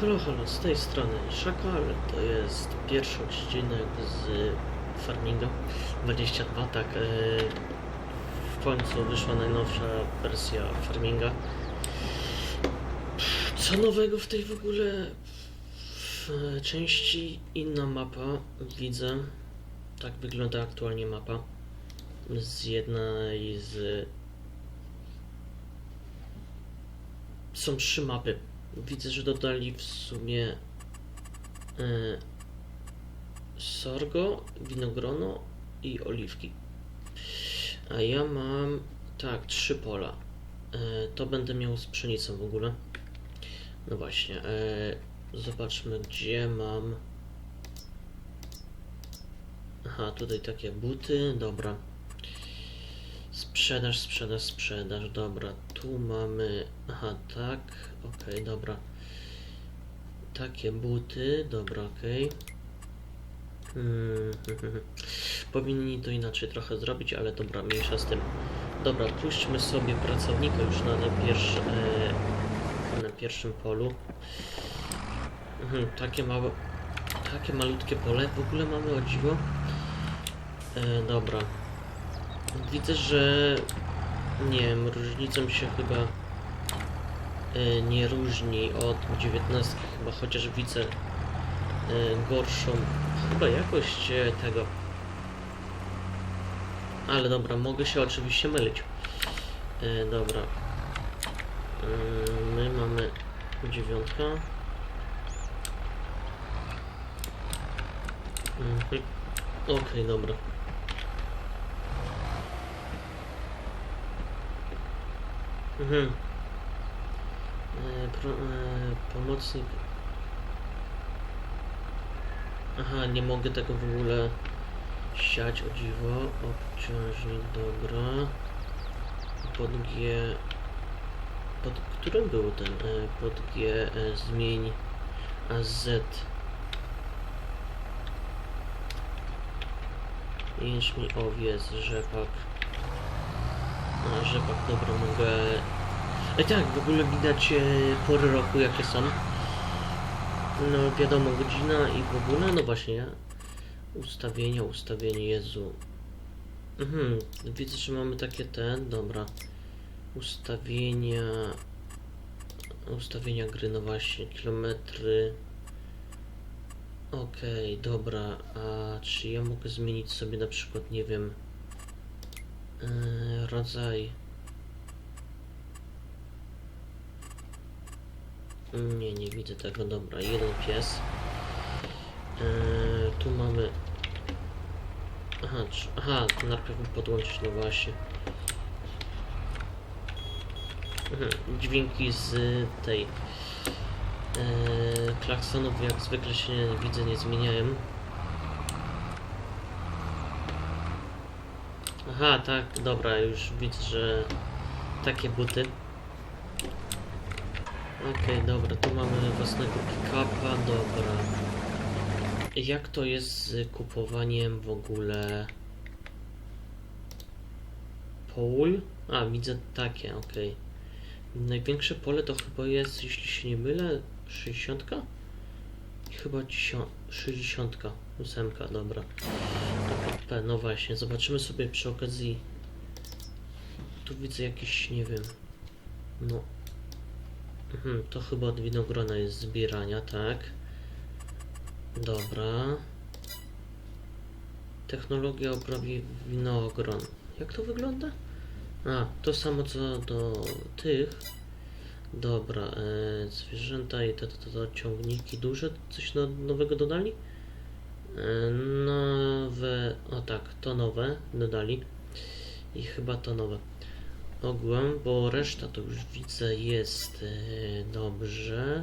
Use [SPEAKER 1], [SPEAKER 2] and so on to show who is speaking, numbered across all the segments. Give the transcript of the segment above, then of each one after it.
[SPEAKER 1] Halo, halo, z tej strony Szakal, to jest pierwszy odcinek z Farminga. 22, tak, e, w końcu wyszła najnowsza wersja Farminga. Co nowego w tej w ogóle? W e, części inna mapa, widzę, tak wygląda aktualnie mapa, z jednej z... Są trzy mapy Widzę, że dodali w sumie e, sorgo, winogrono i oliwki. A ja mam tak, trzy pola. E, to będę miał z pszenicą w ogóle. No właśnie, e, zobaczmy gdzie mam. Aha, tutaj takie buty, dobra. Sprzedaż, sprzedaż, sprzedaż, dobra. Tu mamy, aha, tak, okej, dobra. Takie buty, dobra, okej. Hmm, Powinni to inaczej trochę zrobić, ale dobra, mniejsza z tym. Dobra, puśćmy sobie pracownika już na, na, pierwszy, e, na pierwszym polu. Mhm, takie małe, takie malutkie pole w ogóle mamy o dziwo. E, dobra. Widzę, że nie wiem, różnicą się chyba e, nie różni od 19, chyba chociaż widzę e, gorszą chyba jakość e, tego. Ale dobra, mogę się oczywiście mylić. Dobra. My mamy dziewiątka. Mhm. Okej, dobra. Mhm. E, pro, e, pomocnik. Aha, nie mogę tego w ogóle siać o dziwo. Obciążnik, dobra. Pod G. Pod którym był ten? E, pod G e, zmień AZ. Jęczmień, owiec, rzepak. A, rzepak, dobra, mogę... I tak, w ogóle widać e, pory roku, jakie są. No, wiadomo, godzina i w ogóle, no właśnie. Ustawienia, ustawienie, Jezu. Mhm, widzę, że mamy takie ten, dobra. Ustawienia... Ustawienia gry, no właśnie, kilometry... Okej, dobra, a czy ja mogę zmienić sobie na przykład, nie wiem... Yy, rodzaj. Nie, nie widzę tego. Dobra, jeden pies. Yy, tu mamy. Aha, czy... aha, to najpierw podłączyć, no właśnie. Dźwięki z tej. Yy, klaksonów jak zwykle się nie widzę, nie zmieniają. Aha, tak, dobra, już widzę, że takie buty. Okej, dobra, tu mamy własnego pick-upa, dobra. Jak to jest z kupowaniem w ogóle pól? A, widzę takie, okej. Największe pole to chyba jest, jeśli się nie mylę, 60? I Chyba 10, 60, ósemka, dobra. APP, no właśnie, zobaczymy sobie przy okazji. Tu widzę jakiś, nie wiem. No. Mhm, to chyba od winogrona jest zbierania, tak. Dobra. Technologia uprawi winogron. Jak to wygląda? A, to samo co do tych. Dobra, e, zwierzęta i te, te, te, te ciągniki duże. Coś no, nowego dodali? E, Nowe, o tak, to nowe dodali i chyba to nowe ogółem, bo reszta to już widzę jest e, dobrze.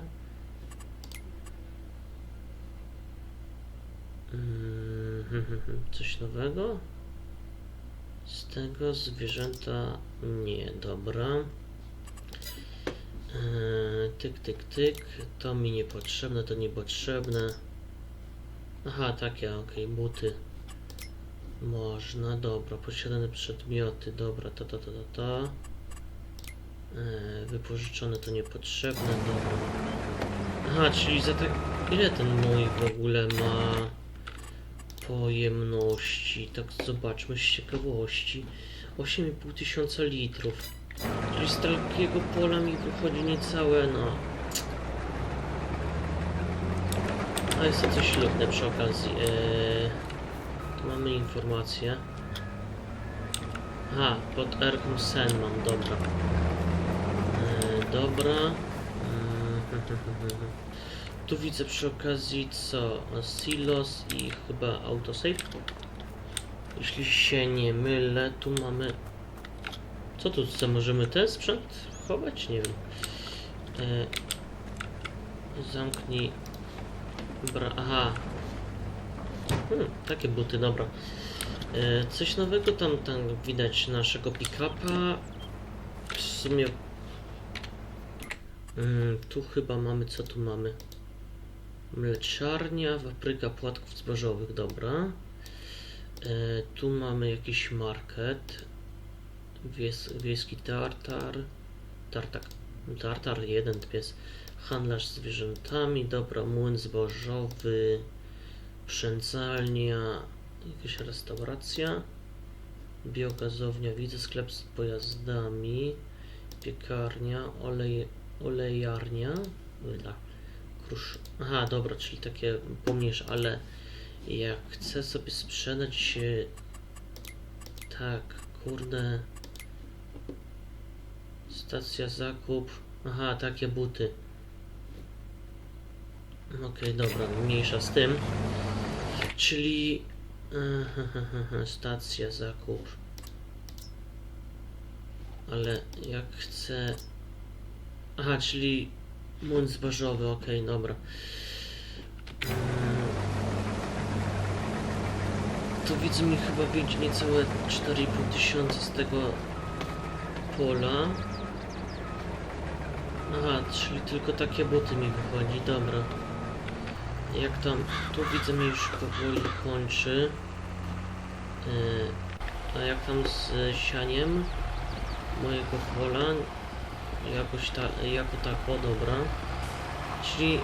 [SPEAKER 1] Mm, Coś nowego? Z tego zwierzęta nie, dobra. E, Tyk, tyk, tyk. To mi niepotrzebne, to niepotrzebne. Aha, takie, okej, buty. Można, dobra, posiadane przedmioty, dobra, to, to, to, to, to. E, wypożyczone to niepotrzebne, dobra. Aha, czyli za tak... Ile ten mój w ogóle ma pojemności? Tak zobaczmy z ciekawości. 8,5 tysiąca litrów. Czyli z takiego pola mi wychodzi niecałe, no... A jest to coś lubne przy okazji. Tu mamy informację. Aha, pod Erką Sen mam, dobra. Eee, dobra. Mm, Tu widzę przy okazji co? Silos i chyba autosave. Jeśli się nie mylę, tu mamy... Co tu co możemy ten sprzęt chować? Nie wiem. E... Zamknij... Bra... Aha. Hmm, takie buty, dobra. E, coś nowego tam, tam widać naszego pick-upa. W sumie... Mm, tu chyba mamy, co tu mamy? Mleczarnia, fabryka płatków zbożowych, dobra. E, tu mamy jakiś market. Wies, wieski tartar. Tartak. Tartar, jeden pies. Handlarz zwierzętami, dobra, młyn zbożowy. Przędzalnia. Jakaś restauracja. Biogazownia, widzę sklep z pojazdami. Piekarnia, olej, olejarnia. Wyda. Krusz... Aha, dobra, czyli takie pomniejsze, ale jak chcę sobie sprzedać tak, kurde stacja zakup aha, takie buty okej, dobra, mniejsza z tym czyli stacja zakup ale jak chcę aha, czyli młyn zbożowy, okej, dobra Mm. To widzę mi chyba wyjdzie niecałe 4,5 tysiąca z tego pola. Aha, czyli tylko takie buty mi wychodzi, dobra. Jak tam, tu widzę mi już powoli kończy. Yy, a jak tam z sianiem mojego pola? Jakoś ta, jako tako, dobra. Czyli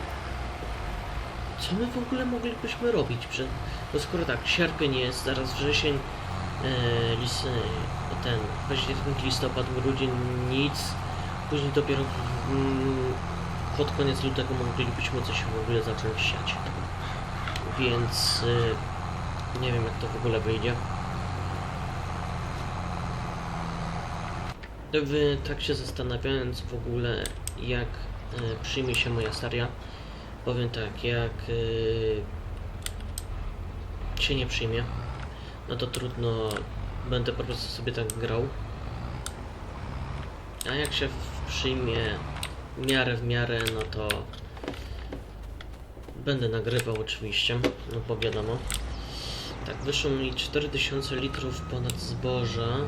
[SPEAKER 1] co my w ogóle moglibyśmy robić? Przed... Bo skoro tak, sierpień jest, zaraz wrzesień, e, lis, e, ten, październik, listopad, grudzień, nic. Później dopiero pod koniec lutego moglibyśmy coś w ogóle zacząć siać. Więc e, nie wiem jak to w ogóle wyjdzie. W, tak się zastanawiając w ogóle jak e, przyjmie się moja seria, Powiem tak, jak yy, się nie przyjmie, no to trudno, będę po prostu sobie tak grał. A jak się przyjmie w miarę w miarę, no to będę nagrywał oczywiście, no bo wiadomo. Tak, wyszło mi 4000 litrów ponad zboża yy,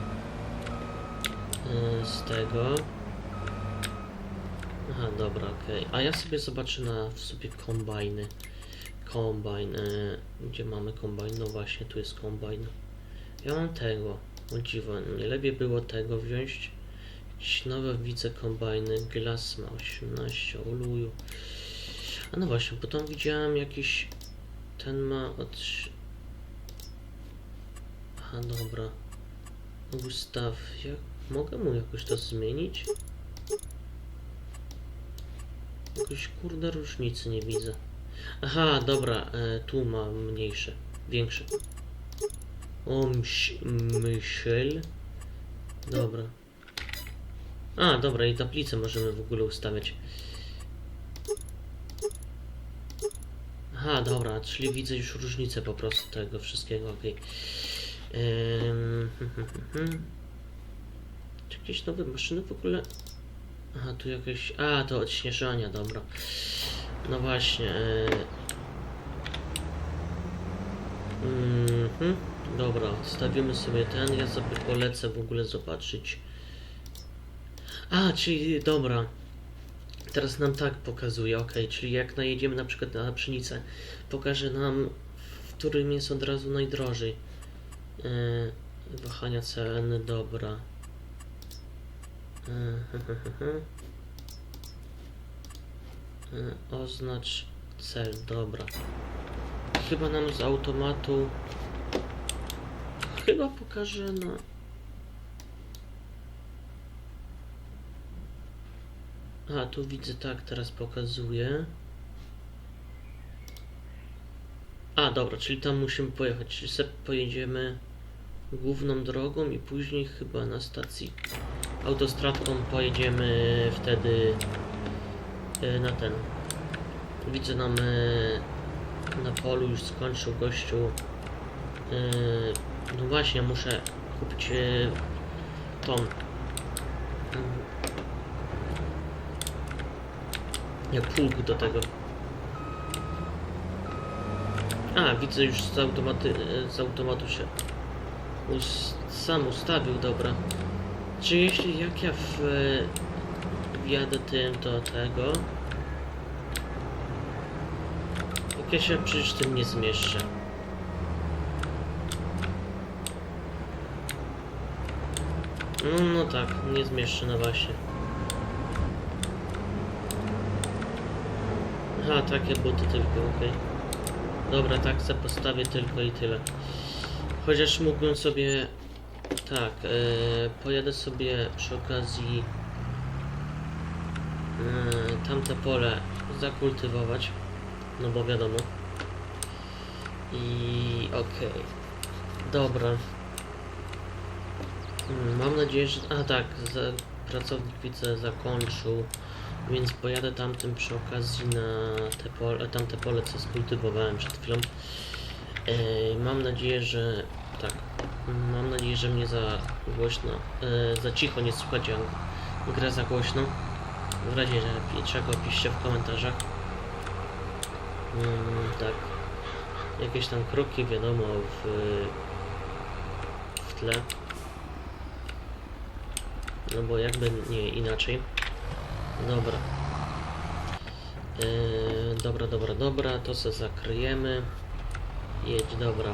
[SPEAKER 1] z tego. Aha, dobra, okej. A ja sobie zobaczę na w sobie kombajny. Kombajn. E, gdzie mamy kombajn? No właśnie, tu jest kombajn. Ja mam tego. O dziwo, nie lepiej było tego wziąć. Nowe widzę kombajny. Glas ma 18, oluju. A no właśnie, potem widziałem jakiś... Ten ma od... Aha, dobra. Gustaw, jak... Mogę mu jakoś to zmienić? Jakoś kurde różnicy nie widzę. Aha, dobra, e, tu mam mniejsze, większe. O, myśl. Dobra. A, dobra, i tablicę możemy w ogóle ustawiać. Aha, dobra, czyli widzę już różnicę po prostu tego wszystkiego, okej. Ehm, Czy jakieś nowe maszyny w ogóle? Aha, tu jakieś... A, to odśnieżania, dobra. No właśnie. E... Mhm. Dobra, stawimy sobie ten. Ja sobie polecę w ogóle zobaczyć. A, czyli dobra. Teraz nam tak pokazuje, ok, czyli jak najedziemy na przykład na pszenicę, pokaże nam, w którym jest od razu najdrożej. E, wahania ceny, dobra. E, Y, Oznacz cel, dobra. Chyba nam z automatu. Chyba pokaże na. A, tu widzę, tak, teraz pokazuje. A, dobra, czyli tam musimy pojechać. Sobie pojedziemy główną drogą i później chyba na stacji autostradką pojedziemy wtedy e, na ten. Widzę nam e, na polu już skończył gościu. e, No właśnie, muszę kupić tą. Nie, pług do tego. A, widzę już z, automaty, z automatu się us, sam ustawił, dobra. Czy jeśli jak ja w, wjadę tym do tego, jak ja się przecież tym nie zmieszczę. No, no tak, nie zmieszczę, no właśnie. Aha, takie buty tylko, okej. Dobra, tak se postawię tylko i tyle. Chociaż mógłbym sobie... Tak, e, pojadę sobie przy okazji e, tamte pole zakultywować. No bo wiadomo. I okej. Dobra. Mm, Mam nadzieję, że... A tak, za, pracownik widzę zakończył. Więc pojadę tamtym przy okazji na te pole, tamte pole, co skultywowałem przed chwilą. E, mam nadzieję, że tak. Mam nadzieję, że mnie za głośno, e, za cicho nie słuchać, a grę za głośno. W razie czego piszcie w komentarzach. Mm, tak. Jakieś tam kroki, wiadomo, w, w tle. No bo jakby nie inaczej. Dobra. Yy, dobra, dobra, dobra, to se zakryjemy. Jedź, dobra.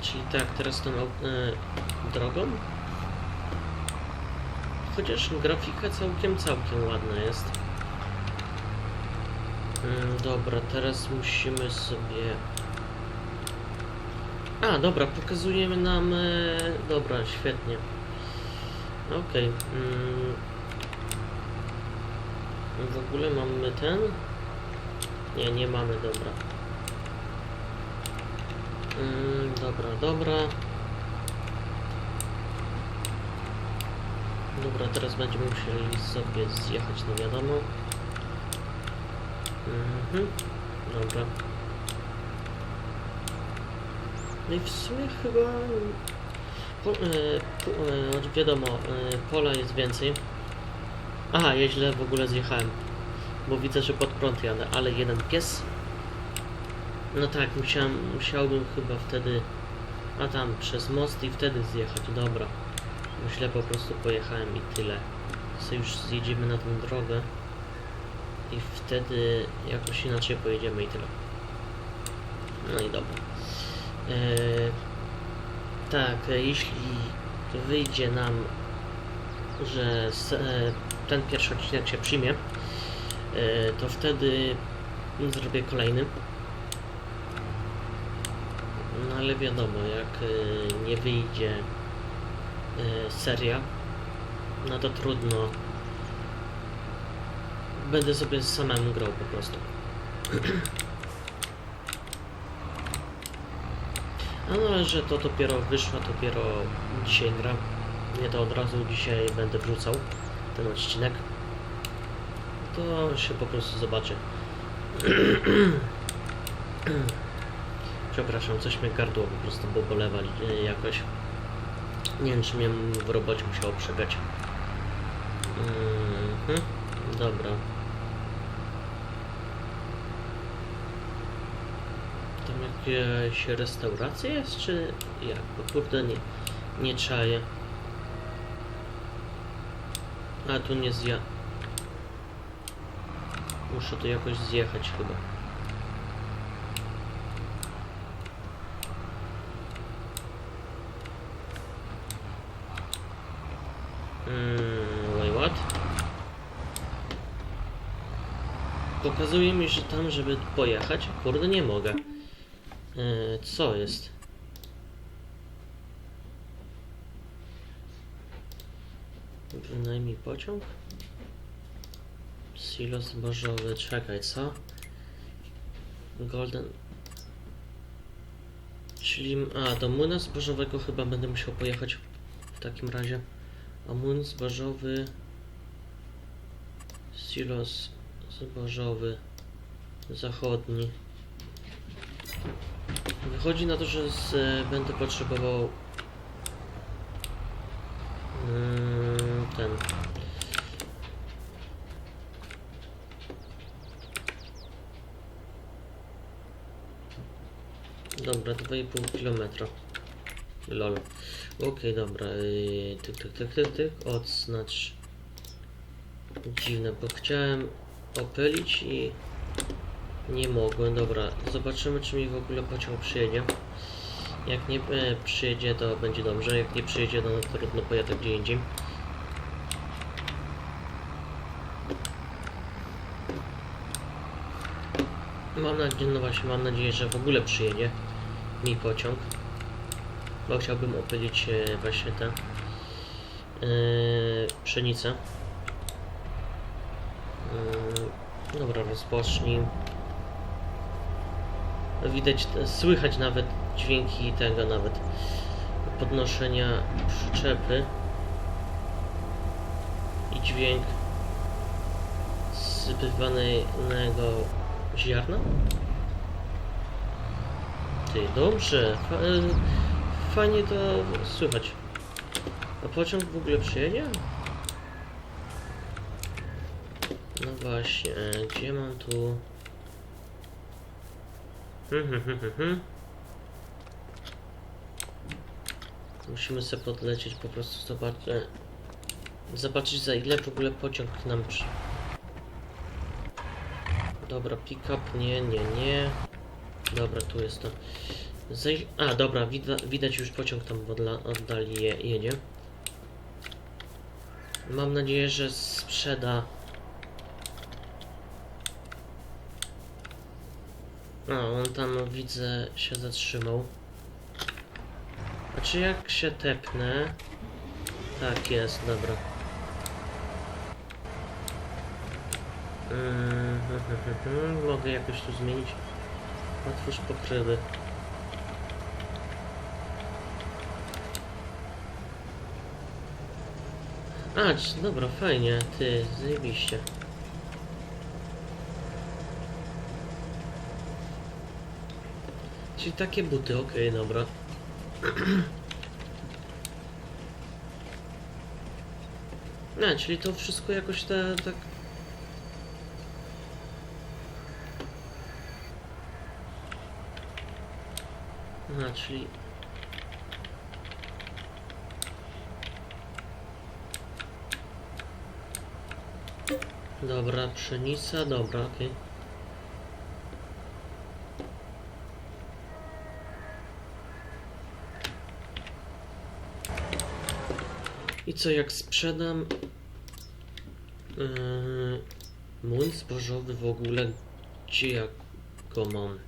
[SPEAKER 1] Czyli tak, teraz tą yy, drogą? Chociaż grafika całkiem, całkiem ładna jest. Yy, dobra, teraz musimy sobie... A, dobra, pokazujemy nam... Yy, dobra, świetnie. Okej. mm, w ogóle mamy ten? Nie, nie mamy, dobra. Ym, dobra, dobra. Dobra, teraz będziemy musieli sobie zjechać, no wiadomo. Mhm, dobra. No i w sumie chyba... Po, e, po, e, wiadomo, e, pola jest więcej. Aha, ja źle w ogóle zjechałem. Bo widzę, że pod prąd jadę, ale jeden pies. No tak, musiałem, musiałbym chyba wtedy... A tam, przez most i wtedy zjechać, dobra. Bo źle po prostu pojechałem i tyle. Co już zjedziemy na tą drogę. I wtedy jakoś inaczej pojedziemy i tyle. No i dobra. Eee, tak, e, jeśli wyjdzie nam, że ten pierwszy odcinek się przyjmie, e, to wtedy zrobię kolejny. No ale wiadomo, jak e, nie wyjdzie e, seria, no to trudno. Będę sobie samemu grał po prostu. No że to dopiero wyszło, dopiero dzisiaj gra. Nie to od razu dzisiaj będę wrzucał ten odcinek. To się po prostu zobaczy. Przepraszam, coś mnie gardło po prostu bo bolewa e, jakoś. Nie wiem, czy mnie w robocie musiało przegrać. Mhm, dobra. Tam jakaś restauracja jest, czy jak? Bo kurde, nie, nie czaję. A tu nie zja... Muszę tu jakoś zjechać chyba. Mm, wait, what? pokazuje mi, że tam, żeby pojechać, kurde, nie mogę. E, co jest? Bynajmniej pociąg? Silo zbożowy, czekaj, co? Golden... Czyli, a, do młyna zbożowego chyba będę musiał pojechać w takim razie. A młyn zbożowy... Silos zbożowy zachodni. Wychodzi na to, że z, będę potrzebował mm, ten Dobra, 2,5 kilometra. Lol. Okej, dobra. Yy, tyk, tyk, tyk, tyk, tyk. Odznacz. Dziwne, bo chciałem opylić i nie mogłem. Dobra, zobaczymy, czy mi w ogóle pociąg przyjedzie. Jak nie e, przyjedzie, to będzie dobrze. Jak nie przyjedzie, no to trudno pojadę gdzie indziej. Mam nadzieję, no właśnie, mam nadzieję, że w ogóle przyjedzie mi pociąg. Bo chciałbym opylić e, właśnie tę e, pszenicę. Mm, Dobra, rozpocznij. Widać, słychać nawet dźwięki tego nawet podnoszenia przyczepy i dźwięk zsypywanego ziarna. Ty, dobrze, e, fajnie to słychać. A pociąg w ogóle przyjedzie? No właśnie, e, gdzie mam tu... Hmm, hmm, hmm. Musimy sobie podlecieć, po prostu zobaczyć, e, zobaczyć za ile w ogóle pociąg nam przy... Dobra, pick-up, nie, nie, nie. Dobra, tu jest to. Zaj... A, dobra, wida widać już pociąg tam odla- oddali je jedzie. Mam nadzieję, że sprzeda A, on tam widzę się zatrzymał. A czy jak się tepnę? Tak jest, dobra. Hmm, Mogę jakoś tu zmienić. Otwórz pokrywy. A, dobra, fajnie, ty, zajebiście. Czyli takie buty, okej, dobra. A, czyli to wszystko jakoś te, tak... czyli... Dobra, pszenica, dobra, okej. I co, jak sprzedam yy, młyn zbożowy w ogóle, gdzie ja go mam?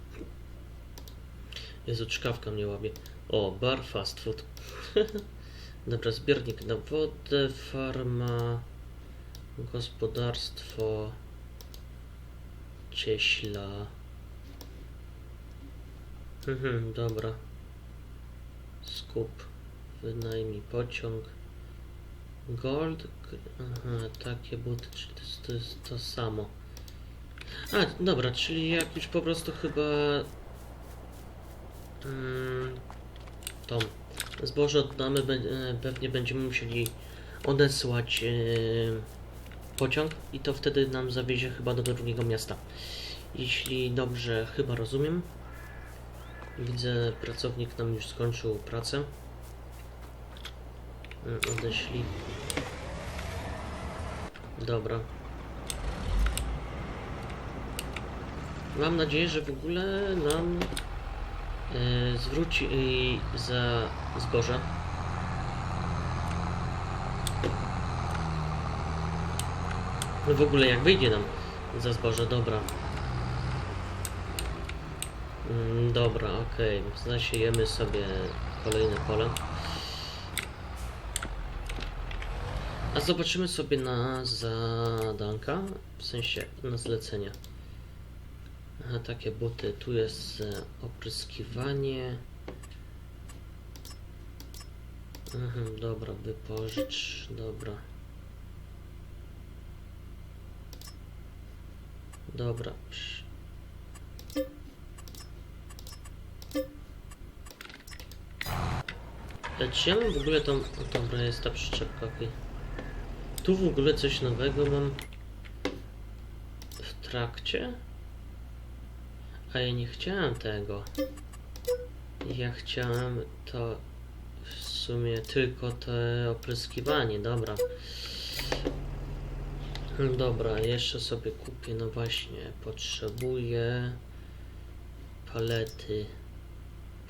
[SPEAKER 1] Jezu, czkawka mnie łapie. O, bar fast food. Dobra, zbiornik na wodę, farma, gospodarstwo, cieśla. Mhm, dobra. Skup, wynajmij pociąg. Gold, aha, takie buty, czyli to jest, to jest to samo. A, dobra, czyli jak już po prostu chyba tą zboże oddamy, e, pewnie będziemy musieli odesłać e, pociąg i to wtedy nam zawiezie chyba do drugiego miasta. Jeśli dobrze chyba rozumiem. Widzę, pracownik nam już skończył pracę. Mm, Odeślij. Dobra. Mam nadzieję, że w ogóle nam e, zwróci e, za zboże. No w ogóle jak wyjdzie nam za zboże, dobra. Mm, dobra, okej. Zasiejemy sobie kolejne pole. A zobaczymy sobie na zadanka, w sensie na zlecenia. Aha, takie buty. Tu jest e, opryskiwanie. Mhm, dobra, wypożycz, dobra. Dobra. Czy ja mam w ogóle tą... o, Dobra, jest ta przyczepka, okej. Tu w ogóle coś nowego mam w trakcie? A ja nie chciałem tego. Ja chciałem to w sumie tylko te opryskiwanie, dobra. Dobra, jeszcze sobie kupię, no właśnie, potrzebuję palety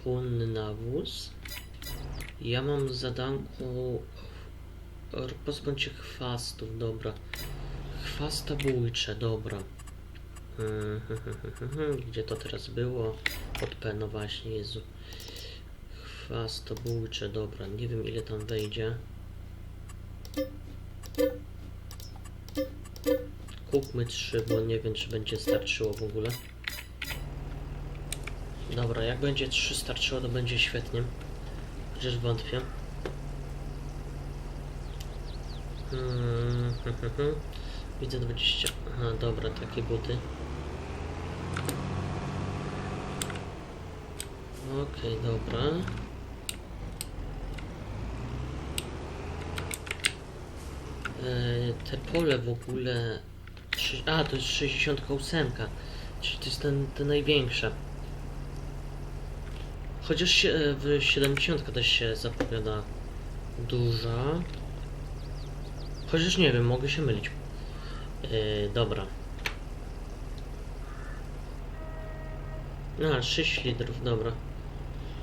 [SPEAKER 1] płynny nawóz. Ja mam w zadanku r- pozbądź się chwastów, dobra. Chwastabójcze, dobra. Gdzie to teraz było? Pod P, no właśnie, Jezu. Chwastobójcze, dobra. Nie wiem ile tam wejdzie. Kupmy trzy, bo nie wiem czy będzie starczyło w ogóle. Dobra, jak będzie trzy starczyło, to będzie świetnie. Chociaż wątpię. Hmm, Widzę 20. Aha, dobra, takie buty. Okej, dobra. E, te pole w ogóle. A, to jest 68. Czyli to jest ten, te największe. Chociaż e, w 70 też się zapowiada duża. Chociaż nie wiem, mogę się mylić. E, dobra. A, 6 litrów, dobra.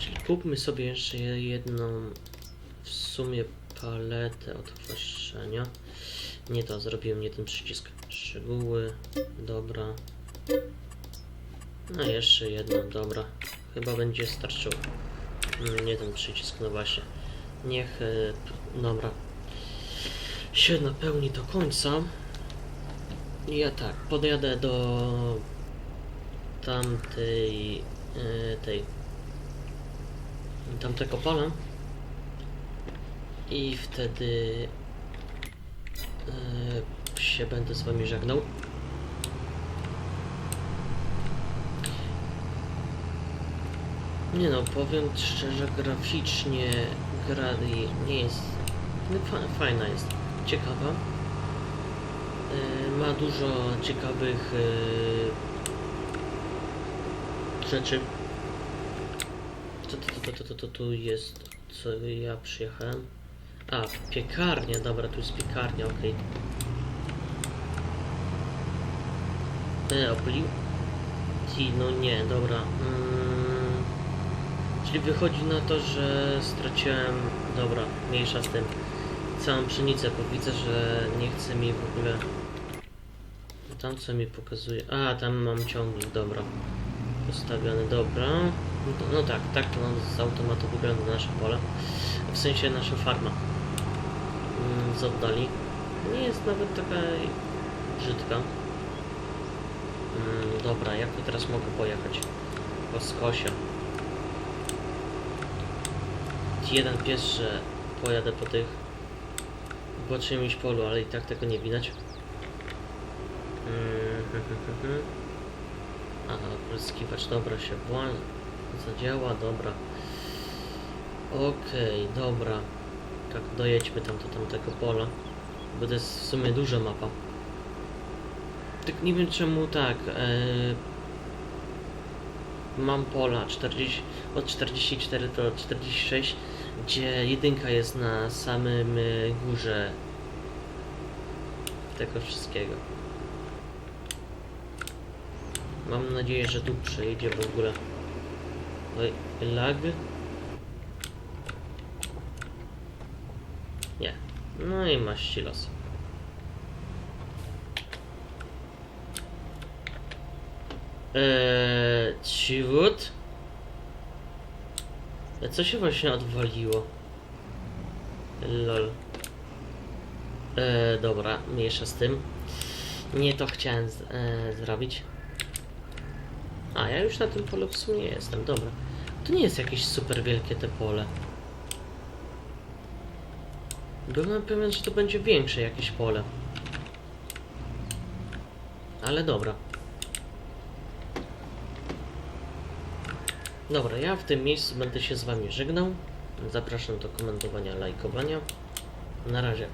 [SPEAKER 1] Czyli kupmy sobie jeszcze je- jedną w sumie paletę odchwaszczenia. Nie to, zrobiłem nie ten przycisk. Szczegóły, dobra. No jeszcze jedną, dobra. Chyba będzie starczyło. Mm, Nie ten przycisk, no właśnie. Niech, e, dobra. Się napełni do końca. Ja tak, podjadę do tamtej, e, tej, tamtego pola i wtedy e, się będę z wami żegnał. Nie no, powiem szczerze, graficznie gra nie jest, no, fa- fajna jest, ciekawa. E, ma dużo ciekawych e, rzeczy. To, to, to, to, to tu jest? Co ja przyjechałem? A, piekarnia, dobra, tu jest piekarnia, okej. E, oblił? Ci, no nie, dobra. Mm, czyli wychodzi na to, że straciłem, dobra, mniejsza z tym, całą pszenicę, bo widzę, że nie chce mi w ogóle... Tam co mi pokazuje... A, tam mam ciągnik, dobra. Postawiony, dobra. No, no tak, tak to z automatu wygląda nasze pole. W sensie nasza farma. Mm, z oddali. Nie jest nawet taka brzydka. Mm, dobra, jak to teraz mogę pojechać? Po skosie. Jeden pies, że pojadę po tych po czymś polu, ale i tak tego nie widać. Mm, Aha, pryskiwacz, dobra, się włącza, zadziała, dobra. Okej, dobra. Tak, dojedźmy tam do tamtego pola, bo to jest w sumie duża mapa. Tak nie wiem czemu tak, e, mam pola 40, od 44 do 46, gdzie jedynka jest na samym e, górze tego wszystkiego. Mam nadzieję, że tu przejdzie w ogóle. Oj, lag? Nie. No i masz los. Eee, ciut. Co się właśnie odwaliło? Lol. Eee, dobra, mniejsza z tym. Nie to chciałem z, e, zrobić. A, ja już na tym polu w sumie jestem, dobra. To nie jest jakieś super wielkie te pole. Byłem pewien, że to będzie większe jakieś pole. Ale dobra. Dobra, ja w tym miejscu będę się z wami żegnał. Zapraszam do komentowania, lajkowania. Na razie.